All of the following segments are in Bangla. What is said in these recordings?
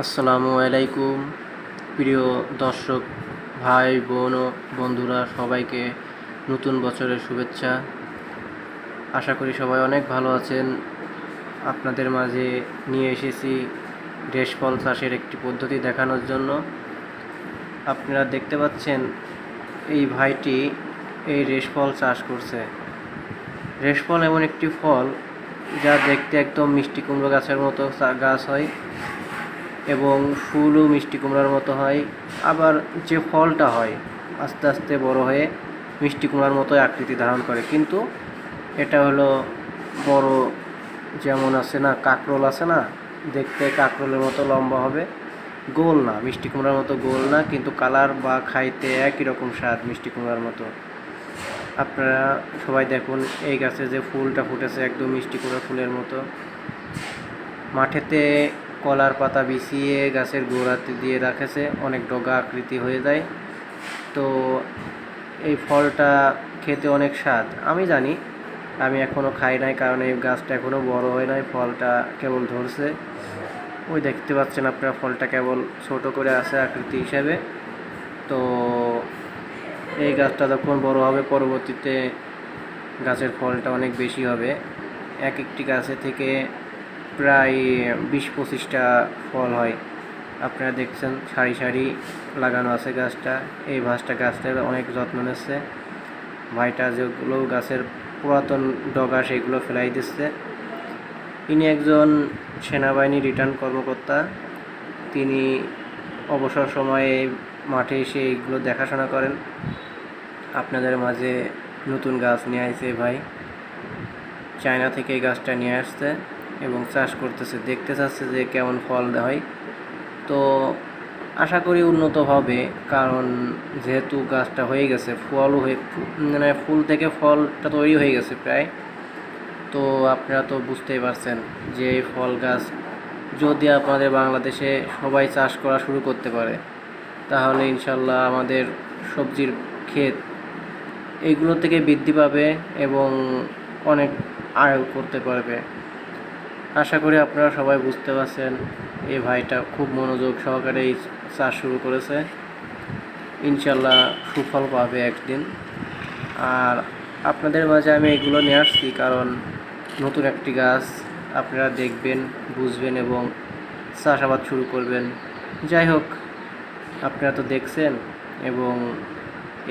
আসসালামু আলাইকুম। প্রিয় দর্শক, ভাই, বোন ও বন্ধুরা, সবাইকে নতুন বছরের শুভেচ্ছা। আশা করি সবাই অনেক ভালো আছেন। আপনাদের মাঝে নিয়ে এসেছি রেশফল চাষের একটি পদ্ধতি দেখানোর জন্য। আপনারা দেখতে পাচ্ছেন, এই ভাইটি এই রেশফল চাষ করছে। রেশফল এমন একটি ফল যা দেখতে একদম মিষ্টি কুমড়ো গাছের মতো গাছ হয়। এবং ফুলও মিষ্টি কুমড়ার মতো হয়। আবার যে ফলটা হয়, আস্তে আস্তে বড় হয়ে মিষ্টি কুমড়ার মতোই আকৃতি ধারণ করে। কিন্তু এটা হলো বড় যেমন আছে না, কাঁকরোল আছে না, দেখতে কাঁকরোলের মতো লম্বা হবে। গোল না, মিষ্টি কুমড়ার মতো গোল না, কিন্তু কালার বা খাইতে একই রকম স্বাদ মিষ্টি কুমড়ার মতো। আপনারা সবাই দেখুন এই গাছে যে ফুলটা ফুটেছে, একদম মিষ্টি কুমড়া ফুলের মতো। মাঠেতে কলার পাতা বিছিয়ে গাছের গোড়াতে দিয়ে রাখেছে, অনেক ডগা আকৃতি হয়ে যায়। তো এই ফলটা খেতে অনেক স্বাদ। আমি জানি, আমি এখনও খাই নাই কারণ এই গাছটা এখনও বড় হয় নাই, ফলটা কেবল ধরছে। ওই দেখতে পাচ্ছেন আপনারা ফলটা কেবল ছোট করে আছে আকৃতি হিসাবে। তো এই গাছটা যখন বড় হবে, পরবর্তীতে গাছের ফলটা অনেক বেশি হবে। এক একটি গাছে থেকে প্রায় বিশ পঁচিশটা ফল হয়। আপনারা দেখছেন সারি সারি লাগানো আছে গাছটা। এই ভাসটা গাছটার অনেক যত্ন নিচ্ছে। ভাইটা যেগুলো গাছের পুরাতন ডগা সেগুলো ফেলাই দিচ্ছে। ইনি একজন সেনাবাহিনী রিটার্ন কর্মকর্তা। তিনি অবসর সময়ে মাঠে এসে এইগুলো দেখাশোনা করেন। আপনাদের মাঝে নতুন গাছ নিয়ে আসছে ভাই। চায়না থেকে এই গাছটা নিয়ে আসছে। এবং চাষ করতেছে, দেখতে চাচ্ছে যে কেমন ফল হয় তো আশা করি উন্নত হবে, কারণ যেহেতু গাছটা হয়ে গেছে, ফলও হয়ে মানে ফুল থেকে ফলটা তৈরি হয়ে গেছে প্রায়। তো আপনারা তো বুঝতেই পারছেন যে এই ফল গাছ যদি আপনাদের বাংলাদেশে সবাই চাষ করা শুরু করতে পারে, তাহলে ইনশাল্লাহ আমাদের সবজির ক্ষেত এইগুলো থেকে বৃদ্ধি পাবে এবং অনেক আয় করতে পারবে। আশা করি আপনারা সবাই বুঝতে পারছেন, এই ভাইটা খুব মনোযোগ সহকারে এই চাষ শুরু করেছে। ইনশাল্লাহ সুফল পাবে একদিন। আর আপনাদের মাঝে আমি এগুলো নিয়ে আসছি কারণ নতুন একটি গাছ আপনারা দেখবেন, বুঝবেন এবং চাষাবাদ শুরু করবেন। যাই হোক, আপনারা তো দেখছেন এবং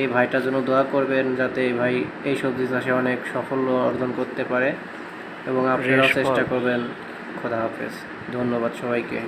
এই ভাইটার জন্য দোয়া করবেন যাতে এই ভাই এই সবজি চাষে অনেক সাফল্য অর্জন করতে পারে। এবং আপনারাও চেষ্টা করবেন। খোদা হাফেজ। ধন্যবাদ সবাইকে।